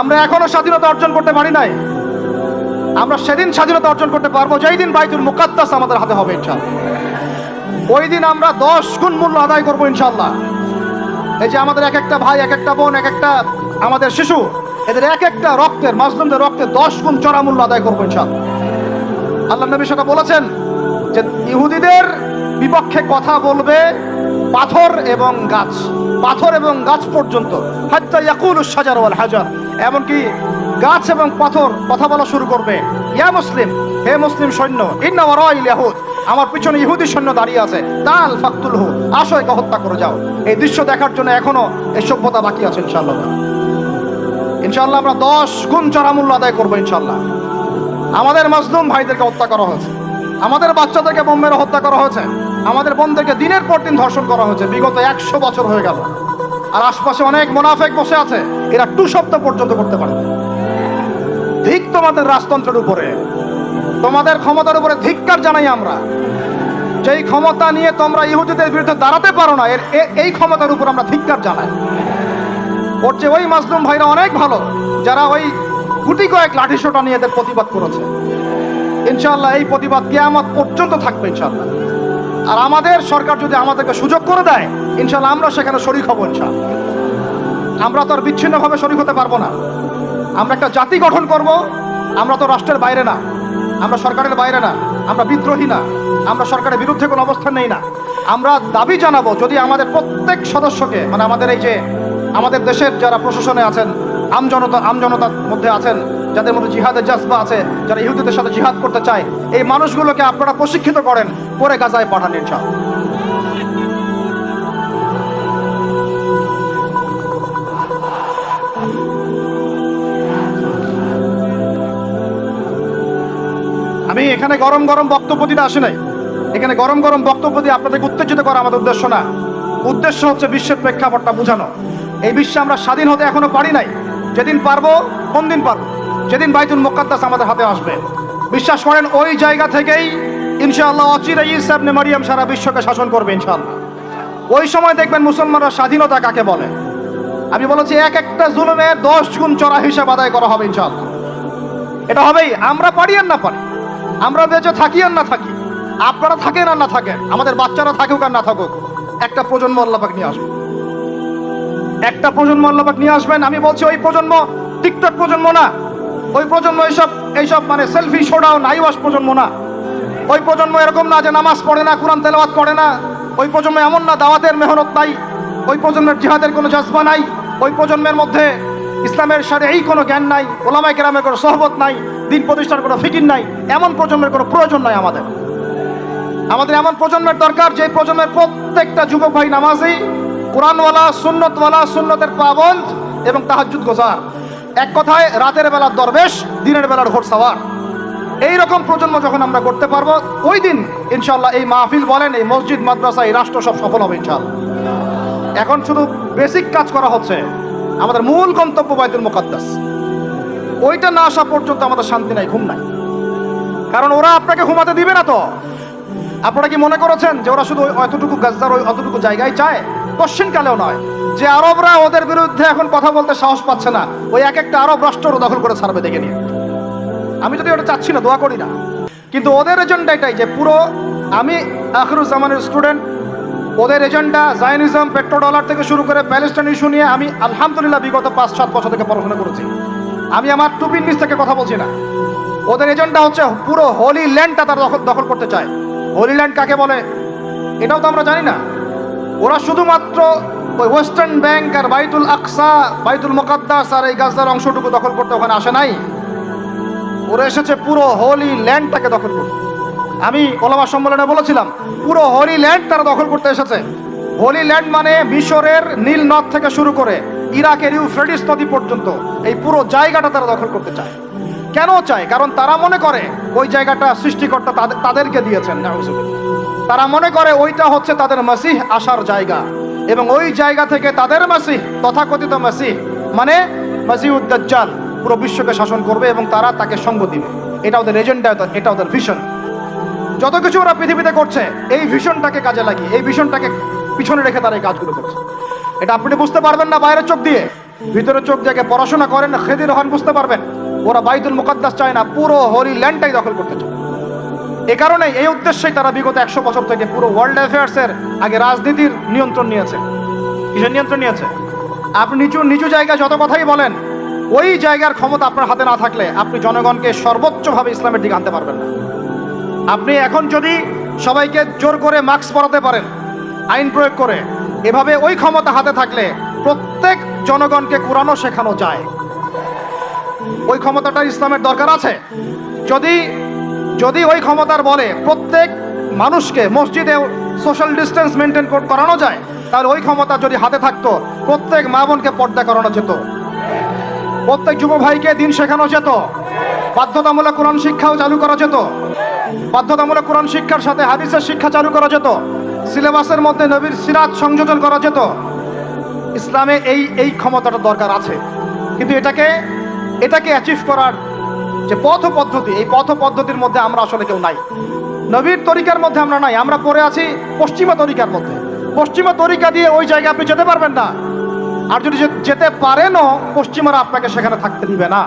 আমরা এখনও স্বাধীনতা অর্জন করতে পারি নাই। আমরা সেদিন স্বাধীনতা অর্জন করতে পারব, যেই দিন বাইতুল মুকাদ্দাস আমাদের হাতে হবে ইনশাল্লাহ ওই দিন আমরা দশ গুণ মূল্য আদায় করব ইনশাল্লাহ এই যে আমাদের এক একটা ভাই, এক একটা বোন, এক একটা আমাদের শিশু, এদের এক একটা রক্তের মাসলুমদের রক্তের দশ গুণ চড়া মূল্য আদায় করব ইনশাল্লাহ আল্লাহ নবী সেটা বলেছেন যে ইহুদিদের বিপক্ষে কথা বলবে পাথর এবং গাছ, পাথর এবং গাছ পর্যন্ত। হাত্তা ইয়াকুল সাজার ওয়াল হাজার। এমনকি গাছ এবং পাথর কথা বলা শুরু করবে। ইয়া মুসলিম, হে মুসলিম সৈন্য, ইন্না ওয়ারাইল ইয়াহুদ, আমার পিছনে ইহুদি সৈন্য দাঁড়িয়ে আছে। তাল ফাকতুল হু আসো একে হত্যা করে যাও। এই দৃশ্য দেখার জন্য এখনও এই সভ্যতা বাকি আছে ইনশাআল্লাহ। ইনশাল্লাহ আমরা দশ গুণ চড়া মূল্য আদায় করব ইনশাল্লাহ আমাদের মাজলুম ভাইদেরকে হত্যা করা হয়েছে। আমাদের বাচ্চাদেরকে বোম্বের হত্যা করা হয়েছে। আমাদের বোনদেরকে দিনের পর দিন ধর্ষণ করা হয়েছে। বিগত একশো বছর হয়ে গেল। আর আশপাশে অনেক মোনাফেক বসে আছে। এরা টু সপ্তাহ পর্যন্ত করতে পারে। ধিক তোমাদের রাজতন্ত্রের উপরে। তোমাদের ক্ষমতার উপরে ধিক্কার জানাই আমরা। যেই ক্ষমতা নিয়ে তোমরা ইহুদিদের বিরুদ্ধে দাঁড়াতে পারো না, এর এই ক্ষমতার উপর আমরা ধিক্কার জানাই। ওর যে ওই মাসলুম ভাইরা অনেক ভালো, যারা ওই গুটি কয়েক লাঠি সোটা নিয়ে এদের প্রতিবাদ করেছে। ইনশাল্লাহ এই প্রতিবাদ কেয়ামত পর্যন্ত থাকবে, ইনশাআল্লাহ। আর আমাদের সরকার যদি আমাদেরকে সুযোগ করে দেয় ইনশাল্লাহ আমরা সেখানে শরিক হব ইনশাআল্লাহ। আমরা তো আর বিচ্ছিন্নভাবে শরিক হতে পারব না। আমরা একটা জাতি গঠন করব, আমরা তো রাষ্ট্রের বাইরে না। আমরা সরকারের বাইরে না, আমরা বিদ্রোহী না। আমরা সরকারের বিরুদ্ধে কোনো অবস্থান নেই না। আমরা দাবি জানাব, যদি আমাদের প্রত্যেক সদস্যকে মানে আমাদের এই যে, আমাদের দেশের যারা প্রশাসনে আছেন, আমজনতা, আমজনতার মধ্যে আছেন যাদের মধ্যে জিহাদের জাজবা আছে, যারা ইহুদিদের সাথে জিহাদ করতে চায়, এই মানুষগুলোকে আপনারা প্রশিক্ষিত করেন করে গাজায় পাঠান ইনশাআল্লাহ। আমি এখানে গরম গরম বক্তব্য দিতে আসি নাই। এখানে গরম গরম বক্তব্য দিয়ে আপনাদেরকে উত্তেজিত করা আমাদের উদ্দেশ্য না। উদ্দেশ্য হচ্ছে বিশ্বের প্রেক্ষাপটটা বোঝানো। এই বিশ্বে আমরা স্বাধীন হতে এখনও পারি নাই। যেদিন পারব কোন দিন পারব? যেদিন বাইতুল মোকাদ্দাস আমাদের হাতে আসবে। বিশ্বাস করেন, ওই জায়গা থেকেই ইনশাআল্লাহ অচিরে ইসাবনে মারিয়াম সারা বিশ্বকে শাসন করবে ইনশাআল্লাহ। ওই সময় দেখবেন মুসলমানরা স্বাধীনতা কাকে বলে? আমি বলেছি, এক একটা জুলুমের দশ গুণ চড়া হিসাব আদায় করা হবে ইনশাআল্লাহ। এটা হবেই, আমরা পারি আর না পারি? আমরা বেঁচে থাকি আর না থাকি? আপনারা থাকেন আর না থাকেন? আমাদের বাচ্চারা থাকুক আর না থাকুক? একটা প্রজন্ম আল্লাপাক নিয়ে আসবেন একটা প্রজন্ম আল্লাপাক নিয়ে আসবেন, আমি বলছি ওই প্রজন্ম টিকটক প্রজন্ম না। ওই প্রজন্ম এইসব এইসব মানে সেলফি শোডাও নাইওয়াস প্রজন্ম না। ওই প্রজন্ম এরকম না যে নামাজ পড়ে না, কোরআন তেলাওয়াত করে না। ওই প্রজন্ম এমন না, দাওয়াতের মেহনত নাই। ওই প্রজন্মের জিহাদের কোনো জজবা নাই। ওই প্রজন্মের মধ্যে ইসলামের সাথে এই কোনো জ্ঞান নাই ওলামাই কেরামের কোনো সহবত নাই, দিন প্রতিষ্ঠার কোনো ফিকির নাই, এমন প্রজন্মের কোনো প্রয়োজন নাই আমাদের। আমাদের এমন প্রজন্মের দরকার, যে প্রজন্মের প্রত্যেকটা যুবক ভাই নামাজি, কোরআনওয়ালা, সুন্নতওয়ালা, সুন্নতের পাবন্দ এবং তাহাজ্জুদ গোজার। এক কথায়, রাতের বেলার দরবেশ, দিনের বেলার ঘোর সাওয়ার। এই রকম প্রজন্ম যখন আমরা করতে পারব, ওই দিন ইনশাল্লাহ এই মাহফিল বলেন, এই মসজিদ, মাদ্রাসা, এই রাষ্ট্র সব সফল হবে ইনশাল্লাহ এখন শুধু বেসিক কাজ করা হচ্ছে, আমাদের মূল গন্তব্য বাইতুল মুকাদ্দাস। ওইটা না আসা পর্যন্ত আমাদের শান্তি নাই, ঘুম নাই। কারণ ওরা আপনাকে ঘুমাতে দিবে না তো। আপনারা কি মনে করেছেন যে ওরা শুধু ওই অতটুকু গাজার ওই অতটুকু জায়গায় চায়? কোশ্চিন কালেও নয়। যে আরবরা ওদের বিরুদ্ধে এখন কথা বলতে সাহস পাচ্ছে না, ওই এক একটা আরব রাষ্ট্র দখল করে ছাড়বে দেখে নিয়ে। আমি যদি ওটা চাচ্ছি না, দোয়া করি না। কিন্তু ওদের এজেন্ডা এটাই যে পুরো আমি আখরুজ্জামানের স্টুডেন্ট ওদের এজেন্ডা জায়নিজম পেট্রো ডলার থেকে শুরু করে প্যালেস্টাইন ইস্যু নিয়ে আমি আলহামদুলিল্লাহ বিগত পাঁচ, সাত বছর থেকে পড়াশোনা করেছি। আমি আমার টুপির নিচ থেকে কথা বলছি না। ওদের এজেন্ডা হচ্ছে পুরো হোলি ল্যান্ডটা তারা দখল দখল করতে চায়। হোলি ল্যান্ড কাকে বলে? এটাও তো আমরা জানি না। ওরা শুধুমাত্র ওই ওয়েস্টার্ন ব্যাংক আর বাইতুল আকসা, বাইতুল মোকাদ্দাস আর এই গাছদার অংশটুকু দখল করতে ওখানে আসে নাই। ওরা এসেছে পুরো হোলি ল্যান্ডটাকে দখল করতে। আমি ওলামা সম্মেলনে বলেছিলাম, পুরো হোলি ল্যান্ড তারা দখল করতে এসেছে। হোলি ল্যান্ড মানে মিশরের নীল নদ থেকে শুরু করে ইরাকের ইউফ্রেডিস নদী পর্যন্ত এই পুরো জায়গাটা তারা দখল করতে চায়। কেন চায়? কারণ তারা মনে করে ওই জায়গাটা সৃষ্টিকর্তা তাদেরকে দিয়েছেন। তারা মনে করে ওইটা হচ্ছে তাদের মাসিহ আসার জায়গা। এবং ওই জায়গা থেকে তাদের মাসিহ, তথাকথিত মাসি মানে মাসিউদ্দাজ্জাল পুরো বিশ্বকে শাসন করবে এবং তারা তাকে সঙ্গ দিবে। এটা ওদের এজেন্ডা, এটা ওদের ভিশন যত কিছু ওরা পৃথিবীতে করছে, এই ভিশনটাকে কাজে লাগিয়ে, এই ভিশনটাকে পিছনে রেখে তারা এই কাজগুলো করছে। এটা আপনি বুঝতে পারবেন না বাইরের চোখ দিয়ে। ভিতরে চোখ দেখে পড়াশোনা করেন, খেদির হন বুঝতে পারবেন। ওরা বাইতুল মুকদ্দাস চায় না, পুরো হরি ল্যান্ডটাই দখল করতে চায়। এ কারণে এই উদ্দেশ্যেই তারা বিগত একশো বছর থেকে পুরো ওয়ার্ল্ড অ্যাফেয়ার্সের আগে রাজনীতির নিয়ন্ত্রণ নিয়েছে। কিসের নিয়ন্ত্রণ নিয়েছে? আপনি নিচু নিচু জায়গায় যত কথাই বলেন, ওই জায়গার ক্ষমতা আপনার হাতে না থাকলে আপনি জনগণকে সর্বোচ্চভাবে ইসলামের দিকে আনতে পারবেন না। আপনি এখন যদি সবাইকে জোর করে মাস্ক পরাতে পারেন, আইন প্রয়োগ করে, এভাবে ওই ক্ষমতা হাতে থাকলে প্রত্যেক জনগণকে কোরআনও শেখানো যায়। ওই ক্ষমতাটা ইসলামের দরকার আছে? যদি যদি ওই ক্ষমতার বলে প্রত্যেক মানুষকে মসজিদে সোশ্যাল ডিস্টেন্স মেনটেন করানো যায়, তাহলে ওই ক্ষমতা যদি হাতে থাকতো, প্রত্যেক মা বোনকে পর্দা করানো যেত। প্রত্যেক যুব ভাইকে দিন শেখানো যেত। বাধ্যতামূলক কোরআন শিক্ষাও চালু করা যেত। বাধ্যতামূলক কোরআন শিক্ষার সাথে হাদিসের শিক্ষা চালু করা যেত। সিলেবাসের মধ্যে নবীর সিরাজ সংযোজন করা যেত। ইসলামে এই এই ক্ষমতাটা দরকার আছে। কিন্তু এটাকে এটাকে অ্যাচিভ করার যে পথ পদ্ধতি, এই পথ পদ্ধতির মধ্যে আমরা আসলে কেউ নাই। নবীর তরিকার মধ্যে আমরা নাই, আমরা পড়ে আছি পশ্চিমা তরিকার মধ্যে। পশ্চিমা তরিকা দিয়ে ওই জায়গায় আপনি যেতে পারবেন না। আর যদি যেতে পারেনও, পশ্চিমারা আপনাকে সেখানে থাকতে দিবে না।